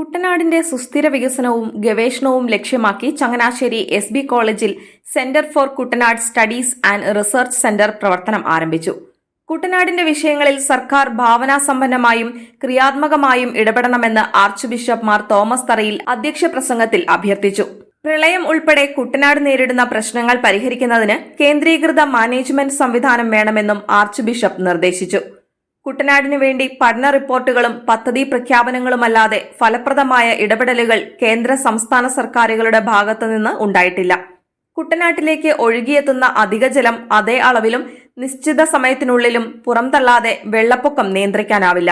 കുട്ടനാടിന്റെ സുസ്ഥിര വികസനവും ഗവേഷണവും ലക്ഷ്യമാക്കി ചങ്ങനാശ്ശേരി എസ് ബി കോളേജിൽ centre for Kuttanad studies and research centre പ്രവർത്തനം ആരംഭിച്ചു. കുട്ടനാടിന്റെ വിഷയങ്ങളിൽ സർക്കാർ ഭാവനാസമ്പന്നമായും ക്രിയാത്മകമായും ഇടപെടണമെന്ന് ആർച്ച് ബിഷപ്പ് മാർ തോമസ് തറയിൽ അധ്യക്ഷ പ്രസംഗത്തിൽ അഭ്യർത്ഥിച്ചു. പ്രളയം ഉൾപ്പെടെ കുട്ടനാട് നേരിടുന്ന പ്രശ്നങ്ങൾ പരിഹരിക്കുന്നതിന് കേന്ദ്രീകൃത മാനേജ്മെന്റ് സംവിധാനം വേണമെന്നും ആർച്ച് ബിഷപ്പ് നിർദ്ദേശിച്ചു. കുട്ടനാടിനു വേണ്ടി പഠന റിപ്പോർട്ടുകളും പദ്ധതി പ്രഖ്യാപനങ്ങളുമല്ലാതെ ഫലപ്രദമായ ഇടപെടലുകൾ കേന്ദ്ര സംസ്ഥാന സർക്കാരുകളുടെ ഭാഗത്തുനിന്ന് ഉണ്ടായിട്ടില്ല. കുട്ടനാട്ടിലേക്ക് ഒഴുകിയെത്തുന്ന അധിക ജലം അതേ അളവിലും നിശ്ചിത സമയത്തിനുള്ളിലും പുറംതള്ളാതെ വെള്ളപ്പൊക്കം നിയന്ത്രിക്കാനാവില്ല.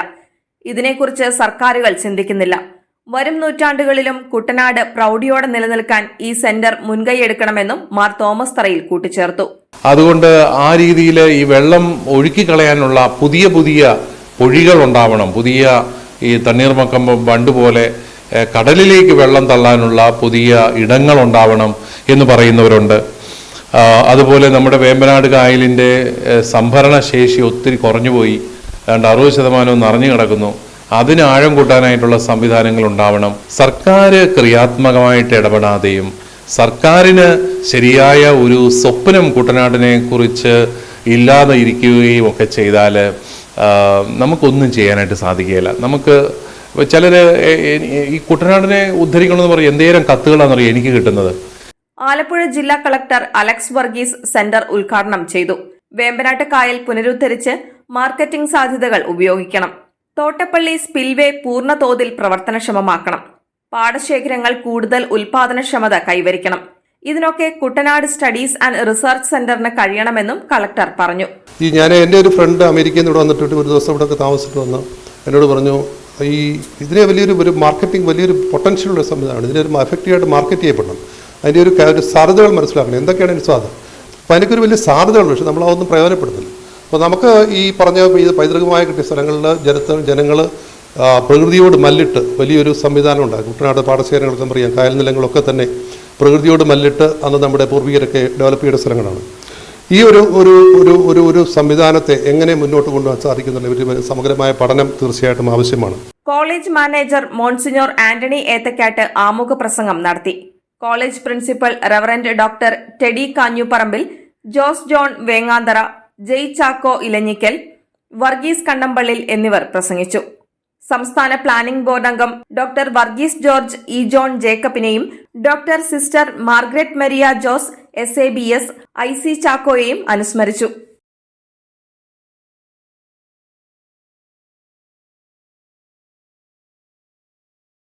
ഇതിനെക്കുറിച്ച് സർക്കാരുകൾ ചിന്തിക്കുന്നില്ല. വരും നൂറ്റാണ്ടുകളിലും കുട്ടനാട് പ്രൗഢിയോടെ നിലനിൽക്കാൻ ഈ സെന്റർ മുൻകൈയെടുക്കണമെന്നും മാർ തോമസ് തറയിൽ കൂട്ടിച്ചേർത്തു. അതുകൊണ്ട് ആ രീതിയിൽ ഈ വെള്ളം ഒഴുക്കിക്കളയാനുള്ള പുതിയ പുതിയ പൊഴികൾ ഉണ്ടാവണം പുതിയ ഈ തണ്ണീർമക്കം ബണ്ട് പോലെ കടലിലേക്ക് വെള്ളം തള്ളാനുള്ള പുതിയ ഇടങ്ങൾ ഉണ്ടാവണം എന്ന് പറയുന്നവരുണ്ട്. അതുപോലെ നമ്മുടെ വേമ്പനാട് കായലിന്റെ സംഭരണ ശേഷി ഒത്തിരി കുറഞ്ഞുപോയി. ഏതാണ്ട് അറുപത് ശതമാനവും നിറഞ്ഞു കിടക്കുന്നു. അതിന് ആഴം കൂട്ടാനായിട്ടുള്ള സംവിധാനങ്ങൾ ഉണ്ടാവണം. സർക്കാർ ക്രിയാത്മകമായിട്ട് ഇടപെടാതെയും സർക്കാരിന് ശരിയായ ഒരു സ്വപ്നം കുട്ടനാടിനെ കുറിച്ച് ഇല്ലാതെ ഇരിക്കുകയും ഒക്കെ ചെയ്താൽ നമുക്കൊന്നും ചെയ്യാനായിട്ട് സാധിക്കുകയില്ല. നമുക്ക് ചിലർ ഈ കുട്ടനാടിനെ ഉദ്ധരിക്കണമെന്ന് പറയും എന്തേരം കത്തുകളാണെന്നറിയാം എനിക്ക് കിട്ടുന്നത്? ആലപ്പുഴ ജില്ലാ കളക്ടർ അലക്സ് വർഗീസ് സെന്റർ ഉദ്ഘാടനം ചെയ്തു. വേമ്പനാട്ട് കായൽ പുനരുദ്ധരിച്ച് മാർക്കറ്റിംഗ് സാധ്യതകൾ ഉപയോഗിക്കണം. തോട്ടപ്പള്ളി സ്പിൽവേ പൂർണ തോതിൽ പ്രവർത്തനക്ഷമമാക്കണം. പാടശേഖരങ്ങൾ കൂടുതൽ ഉൽപാദനക്ഷമത കൈവരിക്കണം. ഇതിനൊക്കെ കുട്ടനാട് സ്റ്റഡീസ് ആൻഡ് റിസർച്ച് സെന്ററിന് കഴിയണമെന്നും കളക്ടർ പറഞ്ഞു. ഈ ഞാൻ എന്റെ ഒരു ഫ്രണ്ട് അമേരിക്കയിൽ നിന്ന് ഇവിടെ വന്നിട്ട് ഒരു ദിവസം ഇവിടെ താമസിച്ചിട്ട് വന്ന് എന്നോട് പറഞ്ഞു ഈ ഇതിനെ വലിയൊരു ഒരു മാർക്കറ്റിംഗ് വലിയൊരു പൊട്ടൻഷ്യലുള്ള സംവിധാനമാണ്. ഇതിനൊരു എഫക്റ്റീവായിട്ട് മാർക്കറ്റ് ചെയ്യപ്പെടണം. അതിന്റെ ഒരു ഒരു സാധ്യതകൾ മനസ്സിലാക്കണം. എന്തൊക്കെയാണ് അതിന് സാധ്യത? അപ്പോൾ അതിനൊക്കെ ഒരു വലിയ സാധ്യതകളുണ്ട്. പക്ഷേ നമ്മൾ അതൊന്നും അപ്പോൾ നമുക്ക് ഈ പറഞ്ഞ ഈ പൈതൃകമായി കിട്ടിയ സ്ഥലങ്ങളിൽ ജനത്ത ജനങ്ങൾ പ്രകൃതിയോട് മല്ലിട്ട് വലിയൊരു സംവിധാനം ഉണ്ടായി കുട്ടനാട് പാടശേഖരങ്ങളൊക്കെ പറയാം കായൽ നിലങ്ങളൊക്കെ തന്നെ പ്രകൃതിയോട് മല്ലിട്ട് അന്ന് നമ്മുടെ പൂർവികരൊക്കെ ഡെവലപ്പ് ചെയ്ത സ്ഥലങ്ങളാണ്. ഈ ഒരു ഒരു ഒരു ഒരു ഒരു സംവിധാനത്തെ എങ്ങനെ മുന്നോട്ട് കൊണ്ടുപോകാൻ സാധിക്കുന്നുള്ള ഒരു സമഗ്രമായ പഠനം തീർച്ചയായിട്ടും ആവശ്യമാണ്. College manager monsignor Antony Ethakkattu ആമുഖ പ്രസംഗം നടത്തി. College principal reverend doctor Teddy Kanjuparambil Jose John Venganthara Jay Chacko Elanjikkal Varghese Kandampallil എന്നിവർ പ്രസംഗിച്ചു. സംസ്ഥാന പ്ലാനിംഗ് ബോർഡ് അംഗം doctor Varghese George E. John ജേക്കബിനെയും doctor sister Margaret Maria Jose S. A. B. S I. C ചാക്കോയെയും അനുസ്മരിച്ചു.